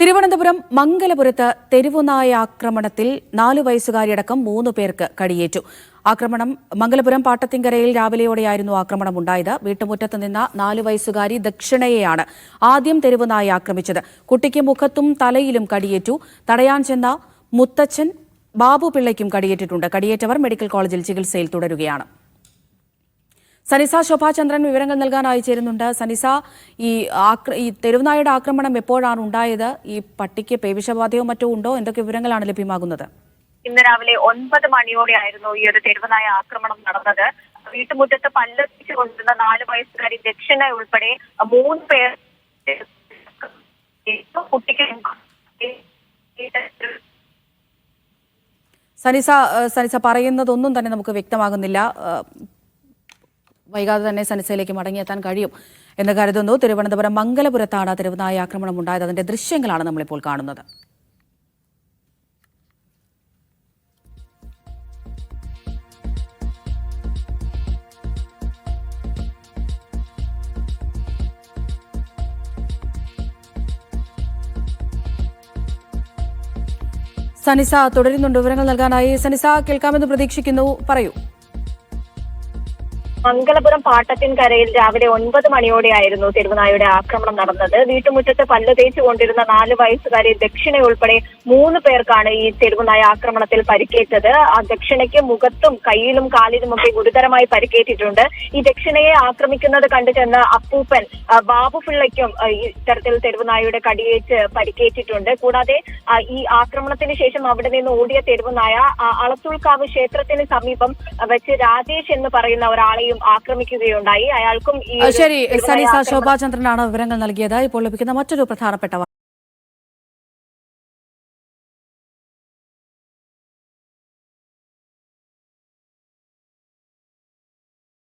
തിരുവനന്തപുരം മംഗലപുരത്ത് തെരുവുനായ ആക്രമണത്തിൽ നാലു വയസ്സുകാരിയടക്കം മൂന്ന് പേർക്ക് കടിയേറ്റു. ആക്രമണം മംഗലപുരം പാട്ടത്തിങ്കരയിൽ രാവിലെയോടെയായിരുന്നു ആക്രമണം ഉണ്ടായത് വീട്ടുമുറ്റത്ത് നിന്ന നാലു വയസ്സുകാരി ദക്ഷിണയെയാണ് ആദ്യം തെരുവുനായ ആക്രമിച്ചത്. കുട്ടിക്ക് മുഖത്തും തലയിലും കടിയേറ്റു. തടയാൻ ചെന്ന മുത്തച്ഛൻ ബാബു പിള്ളയ്ക്കും കടിയേറ്റിട്ടുണ്ട്. കടിയേറ്റവർ മെഡിക്കൽ കോളേജിൽ ചികിത്സയിൽ തുടരുകയാണ്. സനിസ ശോഭാചന്ദ്രൻ വിവരങ്ങൾ നൽകാനായി ചേരുന്നുണ്ട്. സനിസ ഈ ഈ തെരുവുനായുടെ ആക്രമണം എപ്പോഴാണ് ഉണ്ടായത്? ഈ പട്ടിക്ക് പേവിഷബാധയോ മറ്റോ ഉണ്ടോ? എന്തൊക്കെ വിവരങ്ങളാണ് ലഭ്യമാകുന്നത്? ഇന്ന് രാവിലെ ഒൻപത് മണിയോടെയായിരുന്നു ഈ ഒരു തെരുവനായ ആക്രമണം നടന്നത്. വീട്ടുമുറ്റത്ത് പല്ലൊത്തിച്ചു കൊണ്ടിരുന്ന നാല് വയസ്സുകാരി ദക്ഷിണ ഉൾപ്പെടെ മൂന്ന് പേർ കുട്ടിക്ക് സനിസ സനിസ പറയുന്നതൊന്നും തന്നെ നമുക്ക് വ്യക്തമാകുന്നില്ല. വൈകാതെ തന്നെ സനിസയിലേക്ക് മടങ്ങിയെത്താൻ കഴിയും എന്ന് കരുതുന്നു. തിരുവനന്തപുരം മംഗലപുരത്താണ് തെരുവുനായ ആക്രമണം ഉണ്ടായത് അതിന്റെ ദൃശ്യങ്ങളാണ് നമ്മളിപ്പോൾ കാണുന്നത്. സനിസ തുടരുന്നുണ്ട് വിവരങ്ങൾ നൽകാനായി. സനിസ കേൾക്കാമെന്ന് പ്രതീക്ഷിക്കുന്നു. പറയൂ. മംഗലപുരം പാട്ടത്തിൻകരയിൽ രാവിലെ ഒൻപത് മണിയോടെയായിരുന്നു തെരുവുനായുടെ ആക്രമണം നടന്നത്. വീട്ടുമുറ്റത്ത് പല്ല് തേച്ചു കൊണ്ടിരുന്ന നാല് വയസ്സുകാരി ദക്ഷിണ ഉൾപ്പെടെ മൂന്ന് പേർക്കാണ് ഈ തെരുവുനായ ആക്രമണത്തിൽ പരിക്കേറ്റത്. ആ ദക്ഷിണയ്ക്ക് മുഖത്തും കയ്യിലും കാലിലുമൊക്കെ ഗുരുതരമായി പരിക്കേറ്റിട്ടുണ്ട്. ഈ ദക്ഷിണയെ ആക്രമിക്കുന്നത് കണ്ടു ചെന്ന അപ്പൂപ്പൻ ബാബുപിള്ളയ്ക്കും ഇത്തരത്തിൽ തെരുവുനായയുടെ കടിയേറ്റ് പരിക്കേറ്റിട്ടുണ്ട്. കൂടാതെ ഈ ആക്രമണത്തിന് ശേഷം അവിടെ നിന്ന് ഓടിയ തെരുവുനായ അളത്തുൾക്കാവ് ക്ഷേത്രത്തിന് സമീപം വെച്ച് രാജേഷ് എന്ന് പറയുന്ന ഒരാളെയും ആക്രമിക്കുകയുണ്ടായി. അയാൾക്കും ശരി സനിസ ശോഭാചന്ദ്രനാണ് വിവരങ്ങൾ നൽകിയത്. ഇപ്പോൾ ലഭിക്കുന്ന മറ്റൊരു പ്രധാനപ്പെട്ട